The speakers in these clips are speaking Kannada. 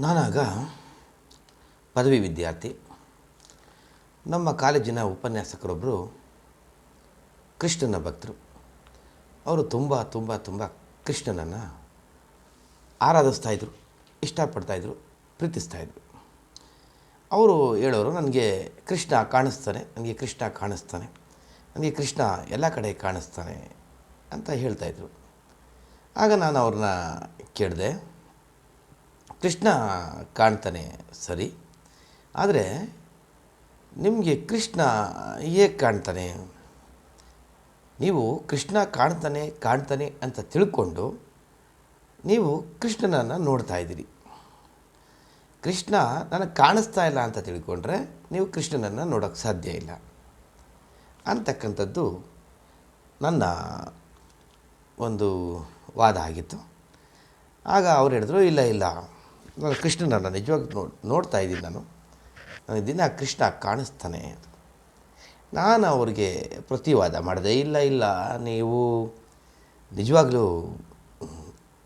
ನಾನಾಗ ಪದವಿ ವಿದ್ಯಾರ್ಥಿ. ನಮ್ಮ ಕಾಲೇಜಿನ ಉಪನ್ಯಾಸಕರೊಬ್ಬರು ಕೃಷ್ಣನ ಭಕ್ತರು. ಅವರು ತುಂಬ ತುಂಬ ತುಂಬ ಕೃಷ್ಣನನ್ನು ಆರಾಧಿಸ್ತಾಯಿದ್ರು, ಇಷ್ಟಪಡ್ತಾಯಿದ್ರು, ಪ್ರೀತಿಸ್ತಾಯಿದ್ರು. ಅವರು ಹೇಳೋರು, ನನಗೆ ಕೃಷ್ಣ ಕಾಣಿಸ್ತಾನೆ, ನನಗೆ ಕೃಷ್ಣ ಕಾಣಿಸ್ತಾನೆ, ನನಗೆ ಕೃಷ್ಣ ಎಲ್ಲ ಕಡೆ ಕಾಣಿಸ್ತಾನೆ ಅಂತ ಹೇಳ್ತಾಯಿದ್ರು. ಆಗ ನಾನು ಅವ್ರನ್ನ ಕೇಳಿದೆ ಕೃಷ್ಣ ಕಾಣ್ತಾನೆ ಸರಿ, ಆದರೆ ನಿಮಗೆ ಕೃಷ್ಣ ಹೇಗೆ ಕಾಣ್ತಾನೆ? ನೀವು ಕೃಷ್ಣ ಕಾಣ್ತಾನೆ ಕಾಣ್ತಾನೆ ಅಂತ ತಿಳ್ಕೊಂಡು ನೀವು ಕೃಷ್ಣನನ್ನು ನೋಡ್ತಾ ಇದ್ದೀರಿ. ಕೃಷ್ಣ ನನಗೆ ಕಾಣಿಸ್ತಾ ಇಲ್ಲ ಅಂತ ತಿಳ್ಕೊಂಡ್ರೆ ನೀವು ಕೃಷ್ಣನನ್ನು ನೋಡೋಕ್ಕೆ ಸಾಧ್ಯ ಇಲ್ಲ. ಅಂತಕ್ಕಂಥದ್ದು ನನ್ನ ಒಂದು ವಾದ ಆಗಿತ್ತು. ಆಗ ಅವ್ರು ಹೇಳಿದ್ರು, ಇಲ್ಲ ಇಲ್ಲ. ನಾನು ಕೃಷ್ಣನನ್ನು ನಿಜವಾಗಿ ನೋಡಿ ನೋಡ್ತಾ ಇದ್ದೀನಿ ನಾನು. ನನಗೆ ದಿನ ಕೃಷ್ಣ ಕಾಣಿಸ್ತಾನೆ ನಾನು ಅವ್ರಿಗೆ ಪ್ರತಿವಾದ ಮಾಡಿದೆ ಇಲ್ಲ ಇಲ್ಲ. ನೀವು ನಿಜವಾಗ್ಲೂ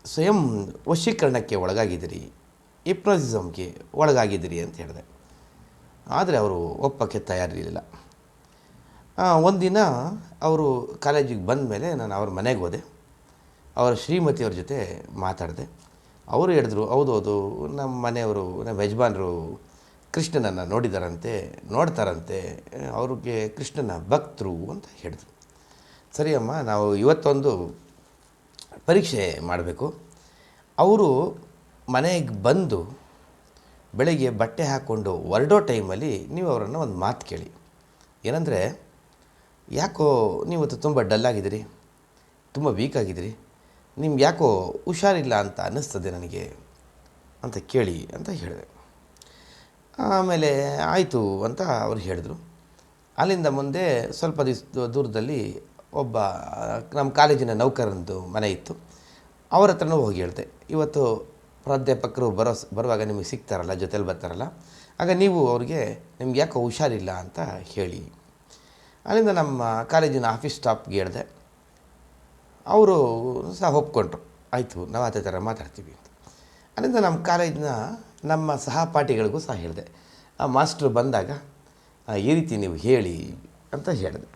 ಸ್ವಯಂ ವಶೀಕರಣಕ್ಕೆ ಒಳಗಾಗಿದ್ದೀರಿ ಇಪ್ನೋಸಿಸಮ್ಗೆ ಒಳಗಾಗಿದ್ದೀರಿ ಅಂತ ಹೇಳಿದೆ. ಆದರೆ ಅವರು ಒಪ್ಪಕ್ಕೆ ತಯಾರಿರಲಿಲ್ಲ. ಒಂದಿನ ಅವರು ಕಾಲೇಜಿಗೆ ಬಂದ ಮೇಲೆ ನಾನು ಅವ್ರ ಮನೆಗೆ ಹೋದೆ. ಅವರ ಶ್ರೀಮತಿಯವ್ರ ಜೊತೆ ಮಾತಾಡಿದೆ. ಅವರು ಹೇಳಿದ್ರು, ಹೌದು ಹೌದು, ನಮ್ಮ ಮನೆಯವರು, ನಮ್ಮ ಯಜಮಾನರು ಕೃಷ್ಣನನ್ನು ನೋಡಿದಾರಂತೆ, ನೋಡ್ತಾರಂತೆ, ಅವ್ರಿಗೆ ಕೃಷ್ಣನ ಭಕ್ತರು ಅಂತ ಹೇಳಿದ್ರು. ಸರಿ ಅಮ್ಮ, ನಾವು ಇವತ್ತೊಂದು ಪರೀಕ್ಷೆ ಮಾಡಬೇಕು. ಅವರು ಮನೆಗೆ ಬಂದು ಬೆಳಗ್ಗೆ ಬಟ್ಟೆ ಹಾಕ್ಕೊಂಡು ಹೊರಡೋ ಟೈಮಲ್ಲಿ ನೀವು ಅವರನ್ನು ಒಂದು ಮಾತು ಕೇಳಿ. ಏನಂದರೆ, ಯಾಕೋ ನೀವು ತುಂಬ ಡಲ್ ಡಲ್ಲಾಗಿದ್ದೀರಿ, ತುಂಬ ವೀಕ್ ಆಗಿದ್ದೀರಿ ನಿಮ್ಗೆ ಯಾಕೋ ಹುಷಾರಿಲ್ಲ ಅಂತ ಅನ್ನಿಸ್ತದೆ ನನಗೆ ಅಂತ ಕೇಳಿ ಅಂತ ಹೇಳಿದೆ. ಆಮೇಲೆ ಆಯಿತು ಅಂತ ಅವ್ರು ಹೇಳಿದರು. ಅಲ್ಲಿಂದ ಮುಂದೆ ಸ್ವಲ್ಪ ದಿವಸ ದೂರದಲ್ಲಿ ಒಬ್ಬ, ನಮ್ಮ ಕಾಲೇಜಿನ ನೌಕರನದು ಮನೆ ಇತ್ತು. ಅವ್ರ ಹತ್ರನೂ ಹೋಗಿ ಹೇಳಿದೆ. ಇವತ್ತು ಪ್ರಾಧ್ಯಾಪಕರು ಬರೋ, ಬರುವಾಗ ನಿಮಗೆ ಸಿಗ್ತಾರಲ್ಲ, ಜೊತೆಲಿ ಬರ್ತಾರಲ್ಲ, ಆಗ ನೀವು ಅವ್ರಿಗೆ ನಿಮ್ಗೆ ಯಾಕೋ ಹುಷಾರಿಲ್ಲ ಅಂತ ಹೇಳಿ. ಅಲ್ಲಿಂದ ನಮ್ಮ ಕಾಲೇಜಿನ ಆಫೀಸ್ ಸ್ಟಾಫ್ಗೆ ಹೇಳಿದೆ. ಅವರು ಸಹ ಒಪ್ಕೊಂಡ್ರು. ಆಯಿತು, ನಾವು ಅದೇ ಥರ ಮಾತಾಡ್ತೀವಿ ಅಂತ. ಅಲ್ಲಿಂದ ನಮ್ಮ ಕಾಲೇಜಿನ ನಮ್ಮ ಸಹಪಾಠಿಗಳಿಗೂ ಸಹ ಹೇಳಿದೆ. ಆ ಮಾಸ್ಟ್ರು ಬಂದಾಗ ಈ ರೀತಿ ನೀವು ಹೇಳಿ ಅಂತ ಹೇಳಿದೆ.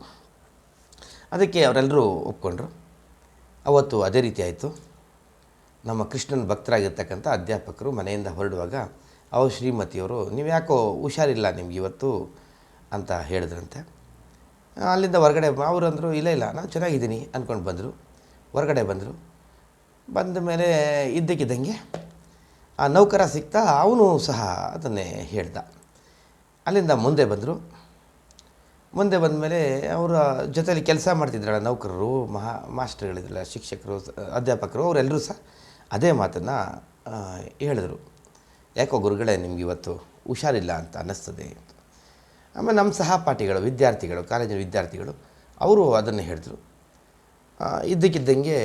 ಅದಕ್ಕೆ ಅವರೆಲ್ಲರೂ ಒಪ್ಕೊಂಡ್ರು. ಅವತ್ತು ಅದೇ ರೀತಿ ಆಯಿತು. ನಮ್ಮ ಕೃಷ್ಣನ ಭಕ್ತರಾಗಿರ್ತಕ್ಕಂಥ ಅಧ್ಯಾಪಕರು ಮನೆಯಿಂದ ಹೊರಡುವಾಗ ಅವ್ರ ಶ್ರೀಮತಿಯವರು, ನೀವು ಯಾಕೋ ಹುಷಾರಿಲ್ಲ ನಿಮ್ಗೆ ಇವತ್ತು? ಅಂತ ಹೇಳಿದ್ರಂತೆ. ಅಲ್ಲಿಂದ ಹೊರಗಡೆ ಅವರು ಅಂದರು, ಇಲ್ಲ ಇಲ್ಲ, ನಾನು ಚೆನ್ನಾಗಿದ್ದೀನಿ ಅಂದ್ಕೊಂಡು ಬಂದರು. ಹೊರಗಡೆ ಬಂದರು. ಬಂದ ಮೇಲೆ ಇದ್ದಕ್ಕಿದ್ದಂಗೆ ಆ ನೌಕರ ಸಿಗ್ತಾ ಅವನು ಸಹ ಅದನ್ನೇ ಹೇಳ್ದ. ಅಲ್ಲಿಂದ ಮುಂದೆ ಬಂದರು. ಮುಂದೆ ಬಂದ ಮೇಲೆ ಅವರ ಜೊತೆಯಲ್ಲಿ ಕೆಲಸ ಮಾಡ್ತಿದ್ರಲ್ಲ ನೌಕರರು, ಮಹಾ ಮಾಸ್ಟರ್ಗಳಿದ್ರಲ್ಲ, ಶಿಕ್ಷಕರು, ಅಧ್ಯಾಪಕರು, ಅವರೆಲ್ಲರೂ ಸಹ ಅದೇ ಮಾತನ್ನು ಹೇಳಿದ್ರು. ಯಾಕೋ ಗುರುಗಳೇ, ನಿಮ್ಗೆ ಇವತ್ತು ಹುಷಾರಿಲ್ಲ ಅಂತ ಅನ್ನಿಸ್ತದೆ ಆಮೇಲೆ ನಮ್ಮ ಸಹಪಾಠಿಗಳು, ವಿದ್ಯಾರ್ಥಿಗಳು, ಕಾಲೇಜಿನ ವಿದ್ಯಾರ್ಥಿಗಳು, ಅವರು ಅದನ್ನು ಹೇಳಿದ್ರು. ಇದ್ದಕ್ಕಿದ್ದಂಗೆ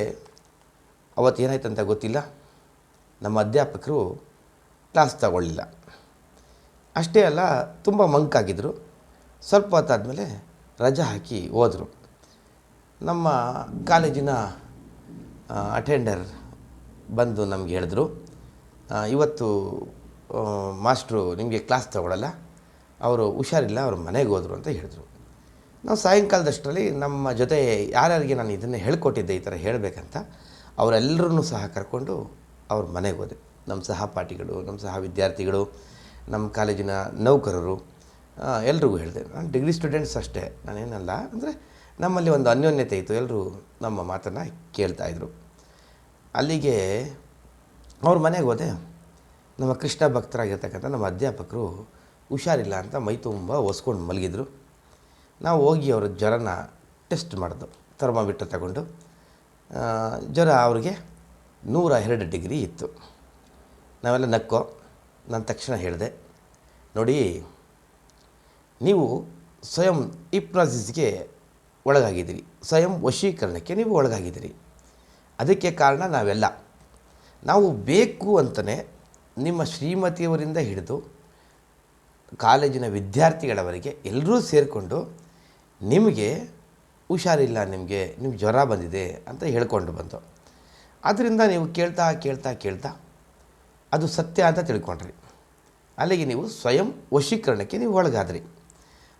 ಅವತ್ತು ಏನಾಯ್ತು ಅಂತ ಗೊತ್ತಿಲ್ಲ. ನಮ್ಮ ಅಧ್ಯಾಪಕರು ಕ್ಲಾಸ್ ತಗೊಳ್ಳಿಲ್ಲ. ಅಷ್ಟೇ ಅಲ್ಲ, ತುಂಬ ಮಂಕಾಗಿದ್ದರು ಸ್ವಲ್ಪ ಹೊತ್ತಾದಮೇಲೆ ರಜಾ ಹಾಕಿ ಹೋದರು. ನಮ್ಮ ಕಾಲೇಜಿನ ಅಟೆಂಡರ್ ಬಂದು ನಮಗೆ ಹೇಳಿದ್ರು ಇವತ್ತು ಮಾಸ್ಟ್ರು ನಿಮಗೆ ಕ್ಲಾಸ್ ತಗೊಳ್ಳಲ್ಲ ಅವರು ಹುಷಾರಿಲ್ಲ, ಅವ್ರ ಮನೆಗೆ ಹೋದರು ಅಂತ ಹೇಳಿದ್ರು. ನಾವು ಸಾಯಂಕಾಲದಷ್ಟರಲ್ಲಿ ನಮ್ಮ ಜೊತೆ ಯಾರ್ಯಾರಿಗೆ ನಾನು ಇದನ್ನು ಹೇಳ್ಕೊಟ್ಟಿದ್ದೆ ಈ ಥರ ಹೇಳಬೇಕಂತ, ಅವರೆಲ್ಲರನ್ನೂ ಸಹ ಕರ್ಕೊಂಡು ಅವ್ರ ಮನೆಗೆ ಹೋದೆ. ನಮ್ಮ ಸಹಪಾಠಿಗಳು ನಮ್ಮ ಸಹ ವಿದ್ಯಾರ್ಥಿಗಳು, ನಮ್ಮ ಕಾಲೇಜಿನ ನೌಕರರು ಎಲ್ರಿಗೂ ಹೇಳಿದೆ. ನಾನು ಡಿಗ್ರಿ ಸ್ಟೂಡೆಂಟ್ಸ್ ಅಷ್ಟೇ. ನಾನೇನಲ್ಲ, ಅಂದರೆ ನಮ್ಮಲ್ಲಿ ಒಂದು ಅನ್ಯೋನ್ಯತೆ ಇತ್ತು. ಎಲ್ಲರೂ ನಮ್ಮ ಮಾತನ್ನು ಕೇಳ್ತಾಯಿದ್ರು ಅಲ್ಲಿಗೆ ಅವ್ರ ಮನೆಗೆ ಹೋದೆ. ನಮ್ಮ ಕೃಷ್ಣ ಭಕ್ತರಾಗಿರ್ತಕ್ಕಂಥ ನಮ್ಮ ಅಧ್ಯಾಪಕರು, ಹುಷಾರಿಲ್ಲ ಅಂತ ಮೈ ತುಂಬ ಒಸ್ಕೊಂಡು ಮಲಗಿದ್ರು. ನಾವು ಹೋಗಿ ಅವರ ಜ್ವರನ ಟೆಸ್ಟ್ ಮಾಡಿದ್ವು ಥರ್ಮಾಮೀಟ್ರ್ ತಗೊಂಡು. ಜ್ವರ ಅವ್ರಿಗೆ ನೂರ ಎರಡು ಡಿಗ್ರಿ ಇತ್ತು. ನಾವೆಲ್ಲ ನಕ್ಕೋ, ನಾನು ತಕ್ಷಣ ಹೇಳಿದೆ, ನೋಡಿ, ನೀವು ಸ್ವಯಂ ಇಪ್ನಾಸಿಸ್ಗೆ ಒಳಗಾಗಿದ್ದೀರಿ, ಸ್ವಯಂ ವಶೀಕರಣಕ್ಕೆ ನೀವು ಒಳಗಾಗಿದ್ದೀರಿ. ಅದಕ್ಕೆ ಕಾರಣ ನಾವೆಲ್ಲ. ನಾವು ಬೇಕು ಅಂತಲೇ ನಿಮ್ಮ ಶ್ರೀಮತಿಯವರಿಂದ ಹಿಡಿದು ಕಾಲೇಜಿನ ವಿದ್ಯಾರ್ಥಿಗಳವರೆಗೆ ಎಲ್ಲರೂ ಸೇರಿಕೊಂಡು ನಿಮಗೆ ಹುಷಾರಿಲ್ಲ, ನಿಮಗೆ, ನಿಮ್ಗೆ ಜ್ವರ ಬಂದಿದೆ ಅಂತ ಹೇಳ್ಕೊಂಡು ಬಂತು ಆದ್ದರಿಂದ ನೀವು ಕೇಳ್ತಾ ಕೇಳ್ತಾ ಕೇಳ್ತಾ ಅದು ಸತ್ಯ ಅಂತ ತಿಳ್ಕೊಂಡ್ರಿ. ಅಲ್ಲಿಗೆ ನೀವು ಸ್ವಯಂ ವಶೀಕರಣಕ್ಕೆ ನೀವು ಒಳಗಾದ್ರಿ.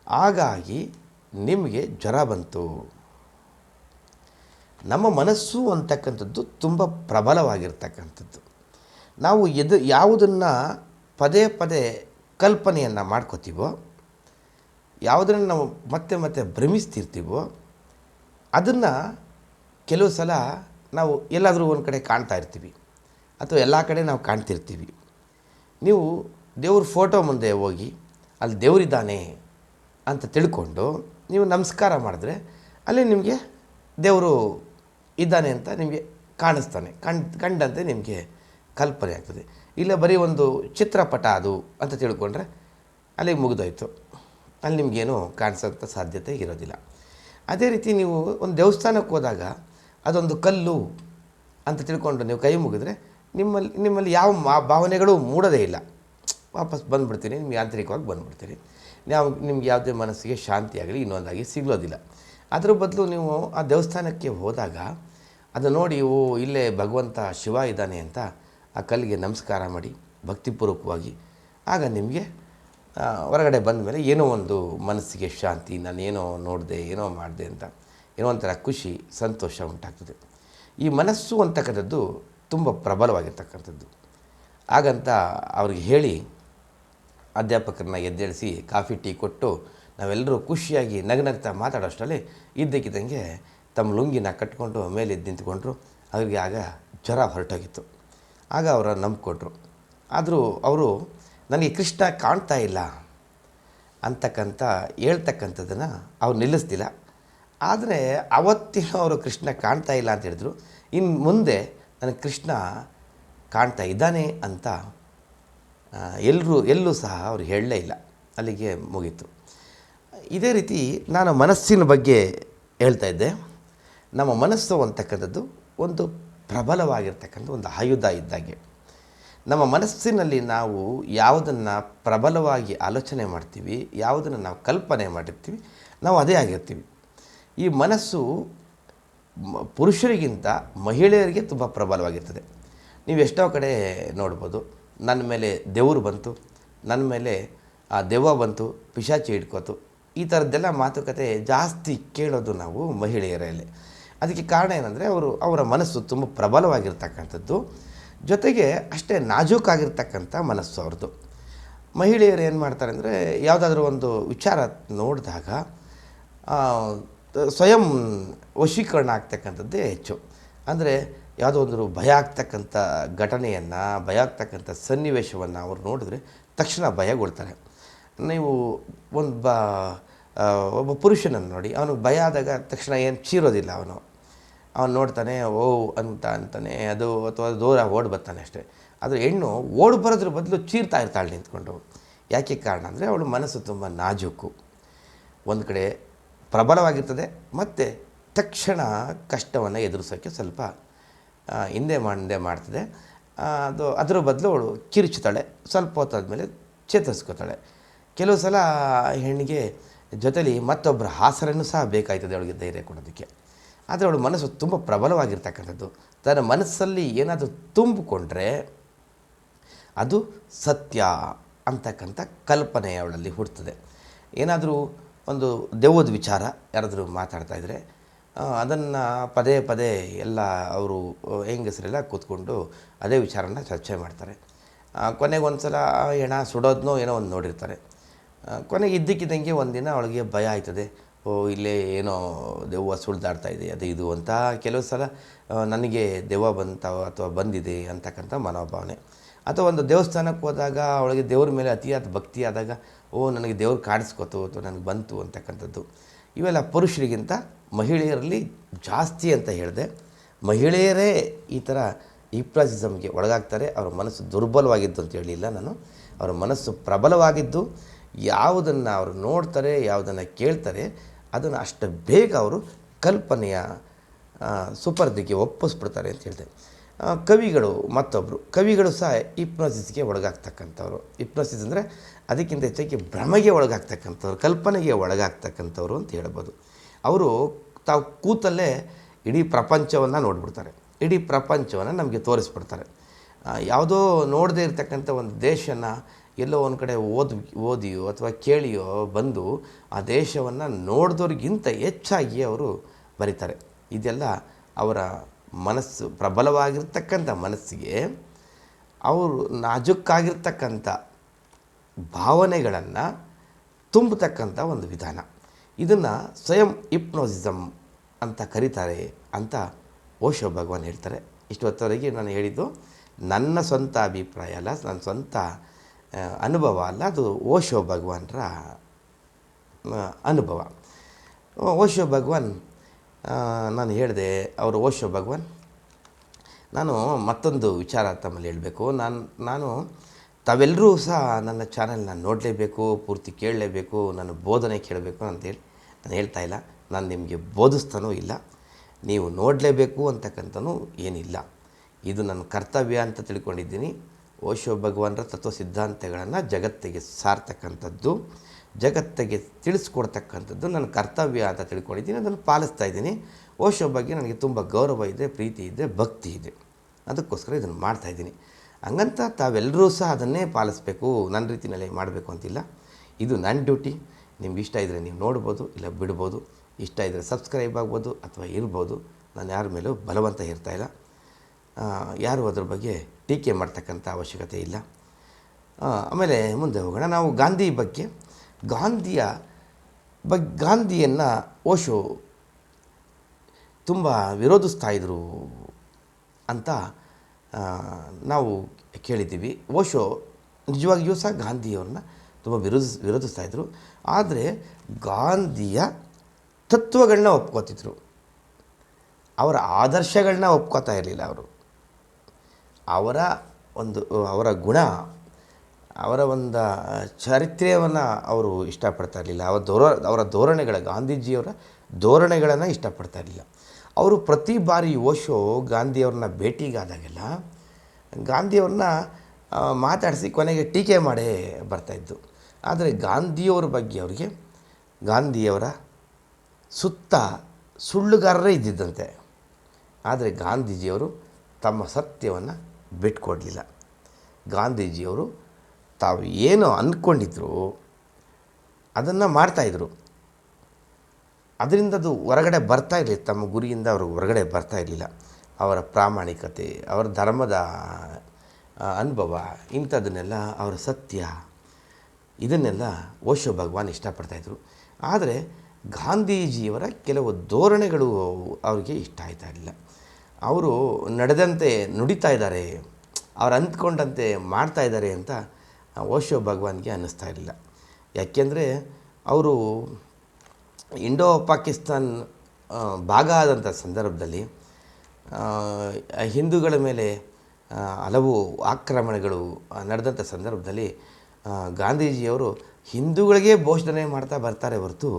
ಹಾಗಾಗಿ ನಿಮಗೆ ಜ್ವರ ಬಂತು. ನಮ್ಮ ಮನಸ್ಸು ಅಂತಕ್ಕಂಥದ್ದು ತುಂಬ ಪ್ರಬಲವಾಗಿರ್ತಕ್ಕಂಥದ್ದು. ನಾವು ಎದು ಯಾವುದನ್ನು ಪದೇ ಪದೇ ಕಲ್ಪನೆಯನ್ನು ಮಾಡ್ಕೋತೀವೋ ಯಾವುದನ್ನು ನಾವು ಮತ್ತೆ ಮತ್ತೆ ಭ್ರಮಿಸ್ತಿರ್ತೀವೋ ಅದನ್ನು ಕೆಲವು ಸಲ ನಾವು ಎಲ್ಲಾದರೂ ಒಂದು ಕಡೆ ಕಾಣ್ತಾ ಇರ್ತೀವಿ ಅಥವಾ ಎಲ್ಲ ಕಡೆ ನಾವು ಕಾಣ್ತಿರ್ತೀವಿ. ನೀವು ದೇವ್ರ ಫೋಟೋ ಮುಂದೆ ಹೋಗಿ ಅಲ್ಲಿ ದೇವರಿದ್ದಾನೆ ಅಂತ ತಿಳ್ಕೊಂಡು ನೀವು ನಮಸ್ಕಾರ ಮಾಡಿದ್ರೆ ಅಲ್ಲಿ ನಿಮಗೆ ದೇವರು ಇದ್ದಾನೆ ಅಂತ ನಿಮಗೆ ಕಾಣಿಸ್ತಾನೆ. ಕಂಡು, ಕಂಡಂತೆ ನಿಮಗೆ ಕಲ್ಪನೆ ಆಗ್ತದೆ. ಇಲ್ಲ ಬರೀ ಒಂದು ಚಿತ್ರಪಟ ಅದು ಅಂತ ತಿಳ್ಕೊಂಡ್ರೆ ಅಲ್ಲಿಗೆ ಮುಗಿದೋಯ್ತು. ಅಲ್ಲಿ ನಿಮಗೇನು ಕಾಣಿಸೋಂಥ ಸಾಧ್ಯತೆ ಇರೋದಿಲ್ಲ. ಅದೇ ರೀತಿ ನೀವು ಒಂದು ದೇವಸ್ಥಾನಕ್ಕೆ ಹೋದಾಗ ಅದೊಂದು ಕಲ್ಲು ಅಂತ ತಿಳ್ಕೊಂಡು ನೀವು ಕೈ ಮುಗಿದ್ರೆ ನಿಮ್ಮಲ್ಲಿ ನಿಮ್ಮಲ್ಲಿ ಯಾವ ಮಾ, ಭಾವನೆಗಳು ಮೂಡೋದೇ ಇಲ್ಲ. ವಾಪಸ್ ಬಂದುಬಿಡ್ತೀನಿ, ನಿಮ್ಗೆ ಯಾಂತ್ರಿಕವಾಗಿ ಬಂದುಬಿಡ್ತೀರಿ ನಾವು ನಿಮ್ಗೆ ಯಾವುದೇ ಮನಸ್ಸಿಗೆ ಶಾಂತಿಯಾಗಲಿ, ಇನ್ನೊಂದಾಗಿ ಸಿಗಲೋದಿಲ್ಲ ಅದ್ರ ಬದಲು ನೀವು ಆ ದೇವಸ್ಥಾನಕ್ಕೆ ಹೋದಾಗ ಅದು ನೋಡಿ, ಓ, ಇಲ್ಲೇ ಭಗವಂತ ಶಿವ ಇದ್ದಾನೆ ಅಂತ ಆ ಕಲ್ಲಿಗೆ ನಮಸ್ಕಾರ ಮಾಡಿ, ಭಕ್ತಿಪೂರ್ವಕವಾಗಿ, ಆಗ ನಿಮಗೆ ಹೊರಗಡೆ ಬಂದ ಮೇಲೆ ಏನೋ ಒಂದು ಮನಸ್ಸಿಗೆ ಶಾಂತಿ, ನಾನು ಏನೋ ನೋಡಿದೆ, ಏನೋ ಮಾಡಿದೆ ಅಂತ ಏನೋ ಒಂಥರ ಖುಷಿ, ಸಂತೋಷ ಉಂಟಾಗ್ತದೆ. ಈ ಮನಸ್ಸು ಅಂತಕ್ಕಂಥದ್ದು ತುಂಬ ಪ್ರಬಲವಾಗಿರ್ತಕ್ಕಂಥದ್ದು. ಹಾಗಂತ ಅವ್ರಿಗೆ ಹೇಳಿ ಅಧ್ಯಾಪಕರನ್ನ ಎದ್ದೇಳಿಸಿ ಕಾಫಿ, ಟೀ ಕೊಟ್ಟು ನಾವೆಲ್ಲರೂ ಖುಷಿಯಾಗಿ ನಗನಗ್ತಾ ಮಾತಾಡೋಷ್ಟರಲ್ಲಿ ಇದ್ದಕ್ಕಿದ್ದಂಗೆ ತಮ್ಮ ಲುಂಗಿನ ಕಟ್ಕೊಂಡು ಮೇಲೆ ನಿಂತ್ಕೊಂಡ್ರು. ಅವರಿಗೆ ಆಗ ಜ್ವರ ಹೊರಟೋಗಿತ್ತು. ಆಗ ಅವರ ನಂಬಿಕೊಟ್ರು ಆದರೂ ಅವರು ನನಗೆ ಕೃಷ್ಣ ಕಾಣ್ತಾ ಇಲ್ಲ ಅಂತಕ್ಕಂಥ ಹೇಳ್ತಕ್ಕಂಥದ್ದನ್ನು ಅವ್ರು ನಿಲ್ಲಿಸ್ತಿಲ್ಲ. ಆದರೆ ಅವತ್ತಿನ ಅವರು ಕೃಷ್ಣ ಕಾಣ್ತಾ ಇಲ್ಲ ಅಂತ ಹೇಳಿದ್ರು. ಇನ್ನು ಮುಂದೆ ನನಗೆ ಕೃಷ್ಣ ಕಾಣ್ತಾ ಇದ್ದಾನೆ ಅಂತ ಎಲ್ಲರೂ ಎಲ್ಲೂ ಸಹ ಅವರು ಹೇಳಲೇ ಇಲ್ಲ. ಅಲ್ಲಿಗೆ ಮುಗೀತು. ಇದೇ ರೀತಿ ನಾನು ಮನಸ್ಸಿನ ಬಗ್ಗೆ ಹೇಳ್ತಾ ಇದ್ದೆ. ನಮ್ಮ ಮನಸ್ಸು ಅಂತಕ್ಕಂಥದ್ದು ಒಂದು ಪ್ರಬಲವಾಗಿರ್ತಕ್ಕಂಥ ಒಂದು ಆಯುಧ ಇದ್ದಾಗೆ. ನಮ್ಮ ಮನಸ್ಸಿನಲ್ಲಿ ನಾವು ಯಾವುದನ್ನು ಪ್ರಬಲವಾಗಿ ಆಲೋಚನೆ ಮಾಡ್ತೀವಿ, ಯಾವುದನ್ನು ನಾವು ಕಲ್ಪನೆ ಮಾಡಿರ್ತೀವಿ, ನಾವು ಅದೇ ಆಗಿರ್ತೀವಿ. ಈ ಮನಸ್ಸು ಪುರುಷರಿಗಿಂತ ಮಹಿಳೆಯರಿಗೆ ತುಂಬ ಪ್ರಬಲವಾಗಿರ್ತದೆ. ನೀವು ಎಷ್ಟೋ ಕಡೆ ನೋಡ್ಬೋದು, ನನ್ನ ಮೇಲೆ ದೇವರು ಬಂತು, ನನ್ನ ಮೇಲೆ ಆ ದೆವ್ವ ಬಂತು, ಪಿಶಾಚಿ ಹಿಡ್ಕೋತು, ಈ ಥರದ್ದೆಲ್ಲ ಮಾತುಕತೆ ಜಾಸ್ತಿ ಕೇಳೋದು ನಾವು ಮಹಿಳೆಯರಲ್ಲಿ. ಅದಕ್ಕೆ ಕಾರಣ ಏನಂದರೆ, ಅವರು ಅವರ ಮನಸ್ಸು ತುಂಬ ಪ್ರಬಲವಾಗಿರ್ತಕ್ಕಂಥದ್ದು. ಜೊತೆಗೆ ಅಷ್ಟೇ ನಾಜೂಕಾಗಿರ್ತಕ್ಕಂಥ ಮನಸ್ಸು ಅವ್ರದ್ದು. ಮಹಿಳೆಯರು ಏನು ಮಾಡ್ತಾರೆ ಅಂದರೆ ಯಾವುದಾದ್ರೂ ಒಂದು ವಿಚಾರ ನೋಡಿದಾಗ ಸ್ವಯಂ ವಶೀಕರಣ ಆಗ್ತಕ್ಕಂಥದ್ದೇ ಹೆಚ್ಚು. ಅಂದರೆ ಯಾವುದೋ ಒಂದು ಭಯ ಆಗ್ತಕ್ಕಂಥ ಘಟನೆಯನ್ನು, ಭಯ ಆಗ್ತಕ್ಕಂಥ ಸನ್ನಿವೇಶವನ್ನು ಅವರು ನೋಡಿದ್ರೆ ತಕ್ಷಣ ಭಯಗೊಳ್ತಾರೆ. ನೀವು ಒಂದು ಬ ಒಬ್ಬ ಪುರುಷನನ್ನು ನೋಡಿ ಅವನು ಭಯ ಆದಾಗ ತಕ್ಷಣ ಏನು ಚೀರೋದಿಲ್ಲ ಅವನು. ಅವನು ನೋಡ್ತಾನೆ, ಓ, ಅಂತ ಅಂತಾನೆ, ಅದು ಅಥವಾ ದೂರ ಓಡಿ ಬರ್ತಾನೆ ಅಷ್ಟೇ. ಆದರೆ ಹೆಣ್ಣು ಓಡಿ ಬರೋದ್ರ ಬದಲು ಚೀರ್ತಾ ಇರ್ತಾಳೆ ನಿಂತ್ಕೊಂಡು. ಯಾಕೆ ಕಾರಣ ಅಂದರೆ ಅವಳು ಮನಸ್ಸು ತುಂಬ ನಾಜೂಕು. ಒಂದು ಕಡೆ ಪ್ರಬಲವಾಗಿರ್ತದೆ, ಮತ್ತು ತಕ್ಷಣ ಕಷ್ಟವನ್ನು ಎದುರಿಸೋಕ್ಕೆ ಸ್ವಲ್ಪ ಹಿಂದೆ ಮುಂದೆ ಮಾಡ್ತದೆ. ಅದು ಅದರ ಬದಲು ಅವಳು ಕಿರುಚುತ್ತಾಳೆ ಸ್ವಲ್ಪ ಹೊತ್ತಾದಮೇಲೆ ಚೇತರಿಸ್ಕೋತಾಳೆ. ಕೆಲವು ಸಲ ಹೆಣ್ಣಿಗೆ ಜೊತೆಲಿ ಮತ್ತೊಬ್ಬರ ಹಾಸರನ್ನು ಸಹ ಬೇಕಾಯ್ತದೆ ಅವಳಿಗೆ ಧೈರ್ಯ ಕೊಡೋದಕ್ಕೆ. ಆದರೆ ಅವಳ ಮನಸ್ಸು ತುಂಬ ಪ್ರಬಲವಾಗಿರ್ತಕ್ಕಂಥದ್ದು. ತನ್ನ ಮನಸ್ಸಲ್ಲಿ ಏನಾದರೂ ತುಂಬಿಕೊಂಡ್ರೆ ಅದು ಸತ್ಯ ಅಂತಕ್ಕಂಥ ಕಲ್ಪನೆ ಅವಳಲ್ಲಿ ಹುಡ್ತದೆ ಏನಾದರೂ ಒಂದು ದೆವ್ವದ ವಿಚಾರ ಯಾರಾದರೂ ಮಾತಾಡ್ತಾ ಇದ್ದರೆ ಅದನ್ನು ಪದೇ ಪದೇ ಎಲ್ಲ ಅವರು ಹೆಂಗಸರೆಲ್ಲ ಕೂತ್ಕೊಂಡು ಅದೇ ವಿಚಾರನ ಚರ್ಚೆ ಮಾಡ್ತಾರೆ. ಕೊನೆಗೆ ಸಲ ಹೆಣ ಸುಡೋದನ್ನೋ ಏನೋ ಒಂದು ನೋಡಿರ್ತಾರೆ. ಕೊನೆಗೆ ಇದ್ದಕ್ಕಿದ್ದಂಗೆ ಒಂದಿನ ಅವಳಿಗೆ ಭಯ ಆಯ್ತದೆ. ಇಲ್ಲೇ ಏನೋ ದೆವ್ವ ಸುಳ್ದಾಡ್ತಾ ಇದೆ, ಅದು ಇದು ಅಂತ ಕೆಲವು ಸಲ ನನಗೆ ದೆವ್ವ ಬಂತ ಅಥವಾ ಬಂದಿದೆ ಅಂತಕ್ಕಂಥ ಮನೋಭಾವನೆ. ಅಥವಾ ಒಂದು ದೇವಸ್ಥಾನಕ್ಕೆ ಹೋದಾಗ ಅವಳಿಗೆ ದೇವ್ರ ಮೇಲೆ ಅತಿಯಾದ ಭಕ್ತಿ ಆದಾಗ, ಓ, ನನಗೆ ದೇವ್ರು ಕಾಣಿಸ್ಕೊತು, ಅಥವಾ ನನಗೆ ಬಂತು ಅಂತಕ್ಕಂಥದ್ದು. ಇವೆಲ್ಲ ಪುರುಷರಿಗಿಂತ ಮಹಿಳೆಯರಲ್ಲಿ ಜಾಸ್ತಿ ಅಂತ ಹೇಳಿದೆ. ಮಹಿಳೆಯರೇ ಈ ಥರ ಹಿಪ್ರಾಸಿಸಮ್ಗೆ ಒಳಗಾಗ್ತಾರೆ. ಅವರ ಮನಸ್ಸು ದುರ್ಬಲವಾಗಿದ್ದು ಅಂತ ಹೇಳಿಲ್ಲ ನಾನು. ಅವರ ಮನಸ್ಸು ಪ್ರಬಲವಾಗಿದ್ದು, ಯಾವುದನ್ನು ಅವರು ನೋಡ್ತಾರೆ, ಯಾವುದನ್ನು ಕೇಳ್ತಾರೆ ಅದನ್ನು ಅಷ್ಟು ಬೇಗ ಅವರು ಕಲ್ಪನೆಯ ಸುಪರ್ದಿಗೆ ಒಪ್ಪಿಸ್ಬಿಡ್ತಾರೆ ಅಂತ ಹೇಳಿದೆ. ಕವಿಗಳು ಮತ್ತೊಬ್ಬರು ಕವಿಗಳು ಸಹ ಇಪ್ನೋಸಿಸ್ಗೆ ಒಳಗಾಗ್ತಕ್ಕಂಥವ್ರು. ಇಪ್ನೋಸಿಸ್ ಅಂದರೆ ಅದಕ್ಕಿಂತ ಹೆಚ್ಚಾಗಿ ಭ್ರಮೆಗೆ ಒಳಗಾಗ್ತಕ್ಕಂಥವ್ರು, ಕಲ್ಪನೆಗೆ ಒಳಗಾಗ್ತಕ್ಕಂಥವ್ರು ಅಂತ ಹೇಳ್ಬೋದು. ಅವರು ತಾವು ಕೂತಲ್ಲೇ ಇಡೀ ಪ್ರಪಂಚವನ್ನು ನೋಡ್ಬಿಡ್ತಾರೆ. ಇಡೀ ಪ್ರಪಂಚವನ್ನು ನಮಗೆ ತೋರಿಸ್ಬಿಡ್ತಾರೆ. ಯಾವುದೋ ನೋಡದೇ ಇರತಕ್ಕಂಥ ಒಂದು ದೇಶನ ಎಲ್ಲೋ ಒಂದು ಕಡೆ ಓದ್, ಓದಿಯೋ ಅಥವಾ ಕೇಳಿಯೋ ಬಂದು ಆ ದೇಶವನ್ನು ನೋಡಿದವ್ರಿಗಿಂತ ಹೆಚ್ಚಾಗಿ ಅವರು ಬರೀತಾರೆ. ಇದೆಲ್ಲ ಅವರ ಮನಸ್ಸು, ಪ್ರಬಲವಾಗಿರ್ತಕ್ಕಂಥ ಮನಸ್ಸಿಗೆ ಅವರು ನಾಜುಕ್ಕಾಗಿರ್ತಕ್ಕಂಥ ಭಾವನೆಗಳನ್ನು ತುಂಬತಕ್ಕಂಥ ಒಂದು ವಿಧಾನ. ಇದನ್ನು ಸ್ವಯಂ ಇಪ್ನೋಸಿಸಮ್ ಅಂತ ಕರೀತಾರೆ ಅಂತ ಓಶೋ ಭಗವಾನ್ ಹೇಳ್ತಾರೆ. ಇಷ್ಟೊತ್ತವರೆಗೆ ನಾನು ಹೇಳಿದ್ದು, ನನ್ನ ಸ್ವಂತ ಅಭಿಪ್ರಾಯ ಅಲ್ಲ, ನನ್ನ ಸ್ವಂತ ಅನುಭವ ಅಲ್ಲ, ಅದು ಓಶೋ ಭಗವಾನರ ಅನುಭವ. ಓಶೋ ಭಗವಾನ್ ನಾನು ಹೇಳಿದೆ, ಅವರು ಓಶೋ ಭಗವಾನ್. ನಾನು ಮತ್ತೊಂದು ವಿಚಾರ ತಮ್ಮಲ್ಲಿ ಹೇಳಬೇಕು. ನಾನು ನಾನು ತಾವೆಲ್ಲರೂ ಸಹ ನನ್ನ ಚಾನಲ್ನ ನೋಡಲೇಬೇಕು, ಪೂರ್ತಿ ಕೇಳಲೇಬೇಕು, ನನ್ನ ಬೋಧನೆ ಕೇಳಬೇಕು ಅಂತೇಳಿ ನಾನು ಹೇಳ್ತಾ ಇಲ್ಲ. ನಾನು ನಿಮಗೆ ಬೋಧಿಸ್ತಾನೂ ಇಲ್ಲ. ನೀವು ನೋಡಲೇಬೇಕು ಅಂತಕ್ಕಂಥನೂ ಏನಿಲ್ಲ. ಇದು ನನ್ನ ಕರ್ತವ್ಯ ಅಂತ ತಿಳ್ಕೊಂಡಿದ್ದೀನಿ. ಓಶೋ ಭಗವಾನರ ತತ್ವ ಸಿದ್ಧಾಂತಗಳನ್ನು ಜಗತ್ತಿಗೆ ಸಾರ್ತಕ್ಕಂಥದ್ದು, ಜಗತ್ತಿಗೆ ತಿಳಿಸ್ಕೊಡ್ತಕ್ಕಂಥದ್ದು ನನ್ನ ಕರ್ತವ್ಯ ಅಂತ ತಿಳ್ಕೊಂಡಿದ್ದೀನಿ, ಅದನ್ನು ಪಾಲಿಸ್ತಾ ಇದ್ದೀನಿ. ಓಶೋ ಬಗ್ಗೆ ನನಗೆ ತುಂಬ ಗೌರವ ಇದೆ, ಪ್ರೀತಿ ಇದೆ, ಭಕ್ತಿ ಇದೆ. ಅದಕ್ಕೋಸ್ಕರ ಇದನ್ನು ಮಾಡ್ತಾಯಿದ್ದೀನಿ ಹಂಗಂತ ತಾವೆಲ್ಲರೂ ಸಹ ಅದನ್ನೇ ಪಾಲಿಸ್ಬೇಕು, ನನ್ನ ರೀತಿಯಲ್ಲಿ ಮಾಡಬೇಕು ಅಂತಿಲ್ಲ. ಇದು ನನ್ನ ಡ್ಯೂಟಿ. ನಿಮ್ಗೆ ಇಷ್ಟ ಇದ್ದರೆ ನೀವು ನೋಡ್ಬೋದು, ಇಲ್ಲ ಬಿಡ್ಬೋದು. ಇಷ್ಟ ಇದ್ದರೆ ಸಬ್ಸ್ಕ್ರೈಬ್ ಆಗ್ಬೋದು ಅಥವಾ ಇರ್ಬೋದು. ನಾನು ಯಾರ ಮೇಲೂ ಬಲವಂತ ಇರ್ತಾಯಿಲ್ಲ ಯಾರು ಅದ್ರ ಬಗ್ಗೆ ಟೀಕೆ ಮಾಡ್ತಕ್ಕಂಥ ಅವಶ್ಯಕತೆ ಇಲ್ಲ. ಆಮೇಲೆ ಮುಂದೆ ಹೋಗೋಣ. ನಾವು ಗಾಂಧಿ ಬಗ್ಗೆ, ಗಾಂಧಿಯ ಬಗ್, ಗಾಂಧಿಯನ್ನು ಓಶೋ ತುಂಬ ವಿರೋಧಿಸ್ತಾ ಇದ್ರು ಅಂತ ನಾವು ಕೇಳಿದ್ದೀವಿ. ಓಶೋ ನಿಜವಾಗಿಯೂ ಸಹ ಗಾಂಧಿಯವ್ರನ್ನ ತುಂಬ ವಿರೋಧಿಸ್ ವಿರೋಧಿಸ್ತಾ ಇದ್ರು ಆದರೆ ಗಾಂಧಿಯ ತತ್ವಗಳನ್ನ ಒಪ್ಕೋತಿದ್ರು. ಅವರ ಆದರ್ಶಗಳನ್ನ ಒಪ್ಕೋತಾ ಇರಲಿಲ್ಲ ಅವರು. ಅವರ ಒಂದು, ಅವರ ಗುಣ, ಅವರ ಒಂದು ಚರಿತ್ರೆಯನ್ನು ಅವರು ಇಷ್ಟಪಡ್ತಾ ಇರಲಿಲ್ಲ. ಅವರ ಧೋರ ಅವರ ಧೋರಣೆಗಳ, ಗಾಂಧೀಜಿಯವರ ಧೋರಣೆಗಳನ್ನು ಇಷ್ಟಪಡ್ತಾ ಇರಲಿಲ್ಲ. ಅವರು ಪ್ರತಿ ಬಾರಿ ಓಶೋ ಗಾಂಧಿಯವ್ರನ್ನ ಭೇಟಿಗಾದಾಗೆಲ್ಲ ಗಾಂಧಿಯವ್ರನ್ನ ಮಾತಾಡಿಸಿ ಕೊನೆಗೆ ಟೀಕೆ ಮಾಡೇ ಬರ್ತಾಯಿದ್ದು ಆದರೆ ಗಾಂಧಿಯವ್ರ ಬಗ್ಗೆ ಅವರಿಗೆ ಗಾಂಧಿಯವರ ಸುತ್ತ ಸುಳ್ಳುಗಾರರೇ ಇದ್ದಿದ್ದಂತೆ. ಆದರೆ ಗಾಂಧೀಜಿಯವರು ತಮ್ಮ ಸತ್ಯವನ್ನು ಬಿಟ್ಕೊಡ್ಲಿಲ್ಲ. ಗಾಂಧೀಜಿಯವರು ತಾವು ಏನು ಅಂದ್ಕೊಂಡಿದ್ರು, ಅದನ್ನು ಮಾಡ್ತಾಯಿದ್ರು ಅದರಿಂದ ಅದು ಹೊರಗಡೆ ಬರ್ತಾ ಇರಲಿಲ್ಲ. ತಮ್ಮ ಗುರಿಯಿಂದ ಅವರು ಹೊರಗಡೆ ಬರ್ತಾ ಇರಲಿಲ್ಲ. ಅವರ ಪ್ರಾಮಾಣಿಕತೆ, ಅವರ ಧರ್ಮದ ಅನುಭವ, ಇಂಥದನ್ನೆಲ್ಲ ಅವರ ಸತ್ಯ, ಇದನ್ನೆಲ್ಲ ಓಶೋ ಭಗವಾನ್ ಇಷ್ಟಪಡ್ತಾಯಿದ್ರು ಆದರೆ ಗಾಂಧೀಜಿಯವರ ಕೆಲವು ಧೋರಣೆಗಳು ಅವರಿಗೆ ಇಷ್ಟ ಆಯ್ತಾ ಇರಲಿಲ್ಲ. ಅವರು ನಡೆದಂತೆ ನುಡಿತಾ ಇದ್ದಾರೆ, ಅವ್ರು ಅಂದ್ಕೊಂಡಂತೆ ಮಾಡ್ತಾ ಇದ್ದಾರೆ ಅಂತ ಓಶೋ ಭಗವಾನ್ಗೆ ಅನ್ನಿಸ್ತಾ ಇರಲಿಲ್ಲ. ಯಾಕೆಂದರೆ ಅವರು ಇಂಡೋ ಪಾಕಿಸ್ತಾನ್ ಭಾಗ ಆದಂಥ ಸಂದರ್ಭದಲ್ಲಿ ಹಿಂದೂಗಳ ಮೇಲೆ ಹಲವು ಆಕ್ರಮಣಗಳು ನಡೆದಂಥ ಸಂದರ್ಭದಲ್ಲಿ ಗಾಂಧೀಜಿಯವರು ಹಿಂದೂಗಳಿಗೆ ಘೋಷಣೆ ಮಾಡ್ತಾ ಬರ್ತಾರೆ ಹೊರತು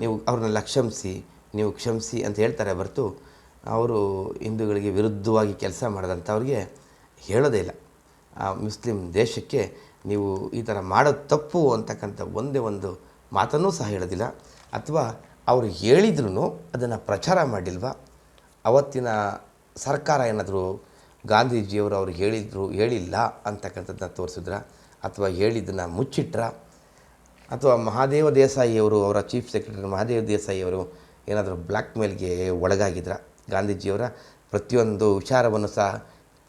ನೀವು ಅವ್ರನ್ನ ಕ್ಷಮಿಸಿ ನೀವು ಕ್ಷಮಿಸಿ ಅಂತ ಹೇಳ್ತಾರೆ ಹೊರತು ಅವರು ಹಿಂದೂಗಳಿಗೆ ವಿರುದ್ಧವಾಗಿ ಕೆಲಸ ಮಾಡಿದಂಥವ್ರಿಗೆ ಹೇಳೋದೇ ಇಲ್ಲ. ಆ ಮುಸ್ಲಿಂ ದೇಶಕ್ಕೆ ನೀವು ಈ ಥರ ಮಾಡೋದು ತಪ್ಪು ಅಂತಕ್ಕಂಥ ಒಂದೇ ಒಂದು ಮಾತನ್ನೂ ಸಹ ಹೇಳೋದಿಲ್ಲ. ಅಥವಾ ಅವರು ಹೇಳಿದ್ರೂ ಅದನ್ನು ಪ್ರಚಾರ ಮಾಡಿಲ್ವ? ಅವತ್ತಿನ ಸರ್ಕಾರ ಏನಾದರೂ ಗಾಂಧೀಜಿಯವರು ಅವ್ರು ಹೇಳಿದ್ರು, ಹೇಳಿಲ್ಲ ಅಂತಕ್ಕಂಥದ್ದನ್ನ ತೋರಿಸಿದ್ರ? ಅಥವಾ ಹೇಳಿದ್ದನ್ನು ಮುಚ್ಚಿಟ್ರ? ಅಥವಾ ಮಹಾದೇವ ದೇಸಾಯಿಯವರು ಅವರ ಚೀಫ್ ಸೆಕ್ರೆಟರಿ ಮಹಾದೇವ ದೇಸಾಯಿಯವರು ಏನಾದರೂ ಬ್ಲ್ಯಾಕ್ ಮೇಲ್ಗೆ ಒಳಗಾಗಿದ್ರ? ಗಾಂಧೀಜಿಯವರ ಪ್ರತಿಯೊಂದು ವಿಚಾರವನ್ನು ಸಹ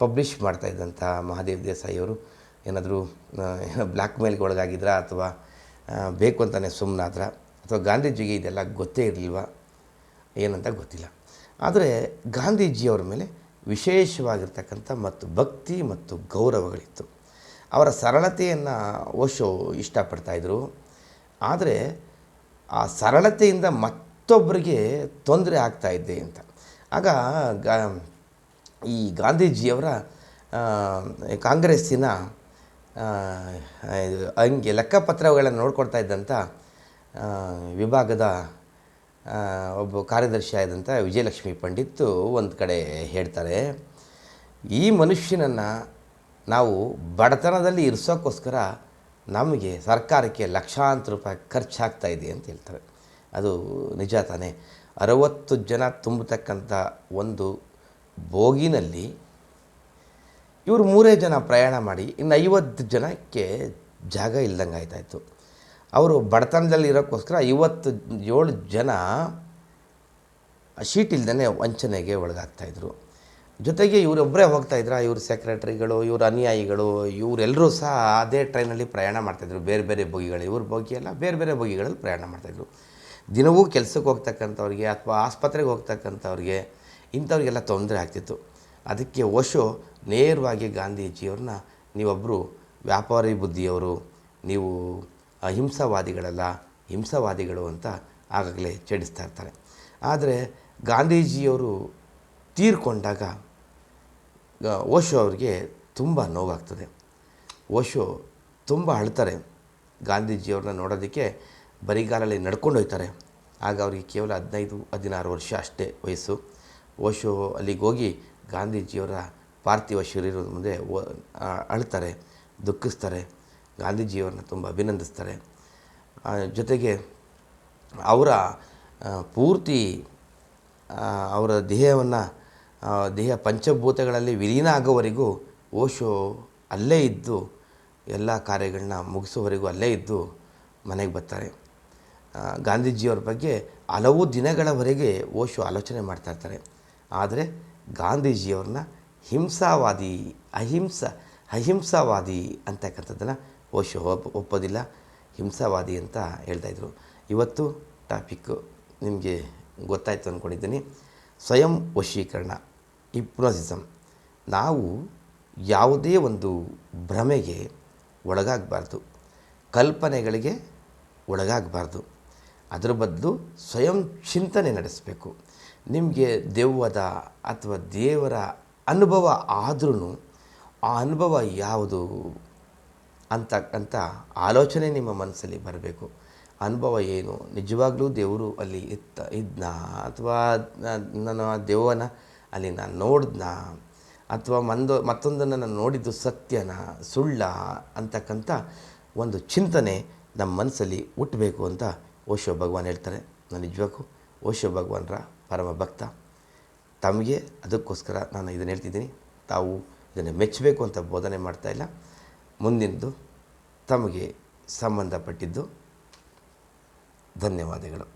ಪಬ್ಲಿಷ್ ಮಾಡ್ತಾ ಇದ್ದಂಥ ಮಹಾದೇವ್ ದೇಸಾಯಿಯವರು ಏನಾದರೂ ಬ್ಲ್ಯಾಕ್ ಮೇಲ್ಗೆ ಒಳಗಾಗಿದ್ರಾ ಅಥವಾ ಬೇಕು ಅಂತಲೇ ಸುಮ್ಮನಾದ್ರ ಅಥವಾ ಗಾಂಧೀಜಿಗೆ ಇದೆಲ್ಲ ಗೊತ್ತೇ ಇರಲಿಲ್ವ? ಏನಂತ ಗೊತ್ತಿಲ್ಲ. ಆದರೆ ಗಾಂಧೀಜಿಯವರ ಮೇಲೆ ವಿಶೇಷವಾಗಿರ್ತಕ್ಕಂಥ ಮತ್ತು ಭಕ್ತಿ ಮತ್ತು ಗೌರವಗಳಿತ್ತು. ಅವರ ಸರಳತೆಯನ್ನು ಓಶೋ ಇಷ್ಟಪಡ್ತಾಯಿದ್ರು ಆದರೆ ಆ ಸರಳತೆಯಿಂದ ಮತ್ತೊಬ್ಬರಿಗೆ ತೊಂದರೆ ಆಗ್ತಾಯಿದ್ದೆ ಅಂತ. ಆಗ ಈ ಗಾಂಧೀಜಿಯವರ ಕಾಂಗ್ರೆಸ್ಸಿನ ಹಂಗೆ ಲೆಕ್ಕಪತ್ರಗಳನ್ನು ನೋಡ್ಕೊಳ್ತಾ ಇದ್ದಂಥ ವಿಭಾಗದ ಒಬ್ಬ ಕಾರ್ಯದರ್ಶಿ ಆದಂಥ ವಿಜಯಲಕ್ಷ್ಮಿ ಪಂಡಿತ್ ಒಂದು ಕಡೆ ಹೇಳ್ತಾರೆ, ಈ ಮನುಷ್ಯನನ್ನು ನಾವು ಬಡತನದಲ್ಲಿ ಇರಿಸೋಕ್ಕೋಸ್ಕರ ನಮಗೆ ಸರ್ಕಾರಕ್ಕೆ ಲಕ್ಷಾಂತರ ರೂಪಾಯಿ ಖರ್ಚಾಗ್ತಾ ಇದೆ ಅಂತ ಹೇಳ್ತಾರೆ. ಅದು ನಿಜ ತಾನೇ. ಅರವತ್ತು ಜನ ತುಂಬತಕ್ಕಂಥ ಒಂದು ಬೋಗಿನಲ್ಲಿ ಇವರು ಮೂರೇ ಜನ ಪ್ರಯಾಣ ಮಾಡಿ ಇನ್ನು ಐವತ್ತು ಜನಕ್ಕೆ ಜಾಗ ಇಲ್ದಂಗೆ ಆಯ್ತಾಯಿತು ಅವರು ಬಡತನದಲ್ಲಿ ಇರೋಕ್ಕೋಸ್ಕರ ಐವತ್ತು ಏಳು ಜನ ಶೀಟ್ ಇಲ್ದೇ ವಂಚನೆಗೆ ಒಳಗಾಗ್ತಾಯಿದ್ರು. ಜೊತೆಗೆ ಇವರೊಬ್ಬರೇ ಹೋಗ್ತಾಯಿದ್ರ, ಇವ್ರ ಸೆಕ್ರೆಟರಿಗಳು, ಇವ್ರ ಅನುಯಾಯಿಗಳು ಇವರೆಲ್ಲರೂ ಸಹ ಅದೇ ಟ್ರೈನಲ್ಲಿ ಪ್ರಯಾಣ ಮಾಡ್ತಾಯಿದ್ರು. ಬೇರೆ ಬೇರೆ ಬೋಗಿಗಳು, ಇವ್ರ ಬೋಗಿಯೆಲ್ಲ ಬೇರೆ ಬೇರೆ ಬೋಗಿಗಳಲ್ಲಿ ಪ್ರಯಾಣ ಮಾಡ್ತಾಯಿದ್ರು. ದಿನವೂ ಕೆಲಸಕ್ಕೆ ಹೋಗ್ತಕ್ಕಂಥವ್ರಿಗೆ ಅಥವಾ ಆಸ್ಪತ್ರೆಗೆ ಹೋಗ್ತಕ್ಕಂಥವ್ರಿಗೆ ಇಂಥವ್ರಿಗೆಲ್ಲ ತೊಂದರೆ ಆಗ್ತಿತ್ತು. ಅದಕ್ಕೆ ಓಶೋ ನೇರವಾಗಿ ಗಾಂಧೀಜಿಯವ್ರನ್ನ ನೀವೊಬ್ಬರು ವ್ಯಾಪಾರಿ ಬುದ್ಧಿಯವರು, ನೀವು ಅಹಿಂಸಾವಾದಿಗಳಲ್ಲ ಹಿಂಸಾವಾದಿಗಳು ಅಂತ ಆಗಾಗಲೇ ಚಡಿಸ್ತಾ ಇರ್ತಾರೆ. ಆದರೆ ಗಾಂಧೀಜಿಯವರು ತೀರ್ಕೊಂಡಾಗ ಓಶೋ ಅವರಿಗೆ ತುಂಬ ನೋವಾಗ್ತದೆ. ಓಶೋ ತುಂಬ ಅಳ್ತಾರೆ ಗಾಂಧೀಜಿಯವ್ರನ್ನ ನೋಡೋದಕ್ಕೆ. ಬರಿಗಾಲಲ್ಲಿ ನಡ್ಕೊಂಡು ಹೋಗ್ತಾರೆ ಆಗ ಅವರಿಗೆ ಕೇವಲ ಹದಿನೈದು, ಹದಿನಾರು ವರ್ಷ ಅಷ್ಟೇ ವಯಸ್ಸು. ಓಶೋ ಅಲ್ಲಿಗೆ ಹೋಗಿ ಗಾಂಧೀಜಿಯವರ ಪಾರ್ಥಿವ ಶರೀರದ ಮುಂದೆ ಅಳ್ತಾರೆ, ದುಃಖಿಸ್ತಾರೆ. ಗಾಂಧೀಜಿಯವ್ರನ್ನ ತುಂಬ ಅಭಿನಂದಿಸ್ತಾರೆ. ಜೊತೆಗೆ ಅವರ ಪೂರ್ತಿ ಅವರ ದೇಹವನ್ನು ದೇಹ ಪಂಚಭೂತಗಳಲ್ಲಿ ವಿಲೀನ ಆಗೋವರೆಗೂ ಓಶೋ ಅಲ್ಲೇ ಇದ್ದು, ಎಲ್ಲ ಕಾರ್ಯಗಳನ್ನ ಮುಗಿಸೋವರೆಗೂ ಅಲ್ಲೇ ಇದ್ದು ಮನೆಗೆ ಬರ್ತಾರೆ. ಗಾಂಧೀಜಿಯವ್ರ ಬಗ್ಗೆ ಹಲವು ದಿನಗಳವರೆಗೆ ಓಶು ಆಲೋಚನೆ ಮಾಡ್ತಾ ಇರ್ತಾರೆ. ಆದರೆ ಗಾಂಧೀಜಿಯವ್ರನ್ನ ಹಿಂಸಾವಾದಿ, ಅಹಿಂಸ, ಅಹಿಂಸಾವಾದಿ ಅಂತಕ್ಕಂಥದ್ದನ್ನು ಓಶೋ ಒಪ್ ಒಪ್ಪೋದಿಲ್ಲ. ಹಿಂಸಾವಾದಿ ಅಂತ ಹೇಳ್ತಾಯಿದ್ರು ಇವತ್ತು ಟಾಪಿಕ್ಕು ನಿಮಗೆ ಗೊತ್ತಾಯಿತು ಅಂದ್ಕೊಂಡಿದ್ದೀನಿ ಸ್ವಯಂ ವಶೀಕರಣ ಇಪ್ನೋಸಿಸಮ್ ನಾವು ಯಾವುದೇ ಒಂದು ಭ್ರಮೆಗೆ ಒಳಗಾಗಬಾರ್ದು. ಕಲ್ಪನೆಗಳಿಗೆ ಒಳಗಾಗಬಾರ್ದು. ಅದರ ಬದಲು ಸ್ವಯಂ ಚಿಂತನೆ ನಡೆಸಬೇಕು. ನಿಮಗೆ ದೆವ್ವದ ಅಥವಾ ದೇವರ ಅನುಭವ ಆದ್ರೂ ಆ ಅನುಭವ ಯಾವುದು ಅಂತ ಆಲೋಚನೆ ನಿಮ್ಮ ಮನಸ್ಸಲ್ಲಿ ಬರಬೇಕು. ಅನುಭವ ಏನು? ನಿಜವಾಗ್ಲೂ ದೇವರು ಅಲ್ಲಿ ಇತ್ತ, ಇದ್ನಾ ಅಥವಾ ನಾನು ಆ ದೇವನ ಅಲ್ಲಿ ನಾನು ನೋಡಿದ್ನಾ ಅಥವಾ ಮಂದು, ಮತ್ತೊಂದನ್ನು ನಾನು ನೋಡಿದ್ದು ಸತ್ಯನ, ಸುಳ್ಳ ಅಂತಕ್ಕಂಥ ಒಂದು ಚಿಂತನೆ ನಮ್ಮ ಮನಸ್ಸಲ್ಲಿ ಹುಟ್ಟಬೇಕು ಅಂತ ಓಶೋ ಭಗವಾನ್ ಹೇಳ್ತಾರೆ, ನಾನು ನಿಜವಾಗೂ ಓಶೋ ಭಗವಾನ್ರ ಪರಮ ಭಕ್ತ. ತಮಗೆ ಅದಕ್ಕೋಸ್ಕರ ನಾನು ಇದನ್ನು ಹೇಳ್ತಿದ್ದೀನಿ. ತಾವು ಇದನ್ನು ಮೆಚ್ಚಬೇಕು ಅಂತ ಬೋಧನೆ ಮಾಡ್ತಾ ಇಲ್ಲ. ಮುಂದಿನದು ತಮಗೆ ಸಂಬಂಧಪಟ್ಟಿದ್ದು ಧನ್ಯವಾದಗಳು.